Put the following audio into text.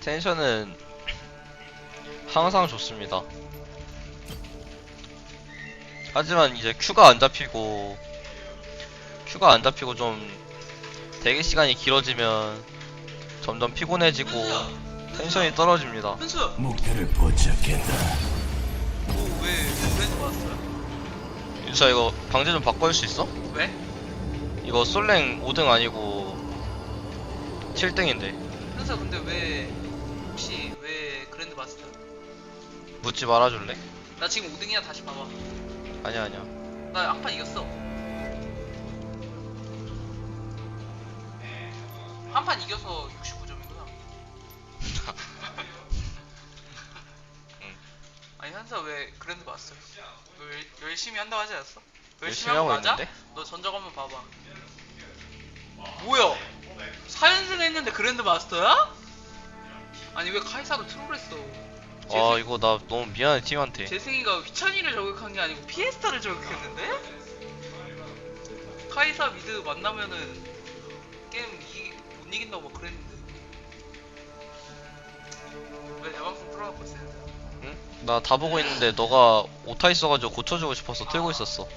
텐션은 항상 좋습니다. 하지만 이제 큐가 안 잡히고 큐가 안 잡히고 좀 대기 시간이 길어지면 점점 피곤해지고 텐션이 떨어집니다. 현수 목표를 포착했다. 브랜드 왔어요? 윤수야 이거 방제 좀 바꿔줄 수 있어? 왜? 이거 솔랭 5등 아니고 7등인데 현수야 근데 왜 왜 그랜드 마스터? 묻지 말아줄래? 나 지금 5등이야 다시 봐봐 아니야 아니야 나한판 이겼어 한 판 이겨서 69점이구나 아니 현수야 왜 그랜드 마스터 너 열, 열심히 한다고 하지 않았어? 열심히 하고 맞아? 있는데? 너 전적 한번 봐봐 뭐야 4연승 했는데 그랜드 마스터야? 아니 왜 카이사로 트롤했어 아 이거 나 너무 미안해 팀한테 재승이가 휘찬이를 저격한 게 아니고 피에스타를 저격했는데? 카이사 미드 만나면은 게임 이기, 못 이긴다고 막 그랬는데 왜내 방송 틀어놓고 있어요? 응? 나 다 보고 있는데 너가 오타 있어가지고 고쳐주고 싶어서 틀고 있었어